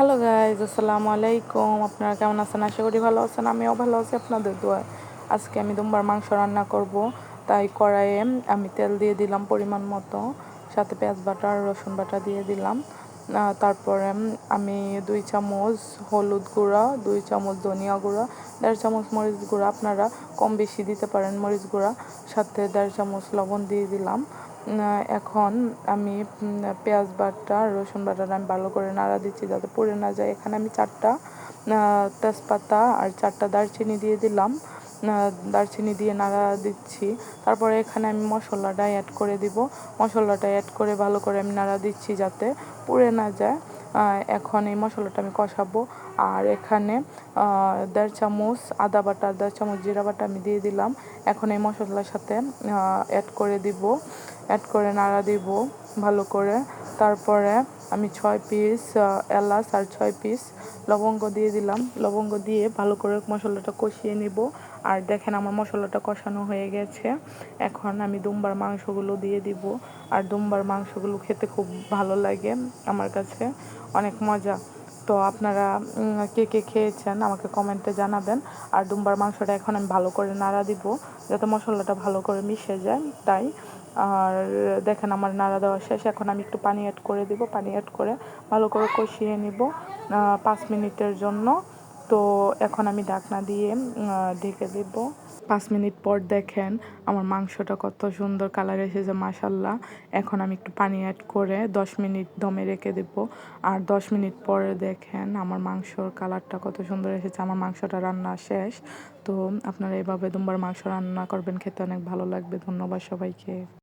Hello guys আসসালামু আলাইকুম আপনারা কেমন আছেন? আশা করি ভালো আছেন। আমিও ভালো আছি। আপনাদের দোয়ায় আজকে আমি দুম্বার মাংস রান্না করব। তাই কড়াইয়ে আমি তেল দিয়ে দিলাম পরিমাণ মতো। সাথে পেঁয়াজ বাটা আর রসুন বাটা দিয়ে দিলাম। তারপরে আমি দুই চামচ হলুদ গুঁড়া, দুই চামচ ধনিয়া গুঁড়া, দেড় চামচ মরিচ গুঁড়া। আপনারা কম বেশি দিতে পারেন মরিচ গুঁড়া। সাথে দেড় চামচ লবণ দিয়ে দিলাম। এখন আমি পেঁয়াজ বাটা, রসুন বাটাটা আমি ভালো করে নাড়া দিচ্ছি যাতে পুড়ে না যায়। এখানে আমি চারটা তেজপাতা আর চারটা দারচিনি দিয়ে দিলাম। দারচিনি দিয়ে নাড়া দিচ্ছি। তারপরে এখানে আমি মশলাটা অ্যাড করে দিব। মশলাটা অ্যাড করে ভালো করে আমি নাড়া দিচ্ছি যাতে পুড়ে না যায়। এখন এই মশলাটা আমি কষাবো। আর এখানে দেড় চামচ আদা বাটা, দেড় চামচ জিরা বাটা আমি দিয়ে দিলাম। এখন এই মশলার সাথে অ্যাড করে দিব। অ্যাড করে নাড়া দিব ভালো করে। তারপরে আমি ছয় পিস এলাচ আর ছয় পিস লবঙ্গ দিয়ে দিলাম। লবঙ্গ দিয়ে ভালো করে মশলাটা কষিয়ে নিব। আর দেখেন আমার মশলাটা কষানো হয়ে গেছে। এখন আমি দুম্বার মাংসগুলো দিয়ে দিব। আর দুম্বার মাংসগুলো খেতে খুব ভালো লাগে আমার কাছে। অনেক মজা। তো আপনারা কে কে খেয়েছেন আমাকে কমেন্টে জানাবেন। আর দুম্বার মাংসটা এখন আমি ভালো করে নাড়া দিব, যাতে মশলাটা ভালো করে মিশে যায়, তাই। আর দেখেন আমার নাড়া দেওয়া শেষ, এখন আমি একটু পানি অ্যাড করে দিব, পানি অ্যাড করে ভালো করে কষিয়ে নিব পাঁচ মিনিটের জন্য। তো এখন আমি ঢাকনা দিয়ে ঢেকে দেব। পাঁচ মিনিট পর দেখেন আমার মাংসটা কত সুন্দর কালার এসেছে মাসাল্লাহ এখন আমি একটু পানি অ্যাড করে দশ মিনিট দমে রেখে দেব। আর দশ মিনিট পরে দেখেন আমার মাংসর কালারটা কত সুন্দর এসেছে, আমার মাংসটা রান্না শেষ। তো আপনারা এভাবে দুম্বার মাংস রান্না করবেন, খেতে অনেক ভালো লাগবে। ধন্যবাদ সবাইকে।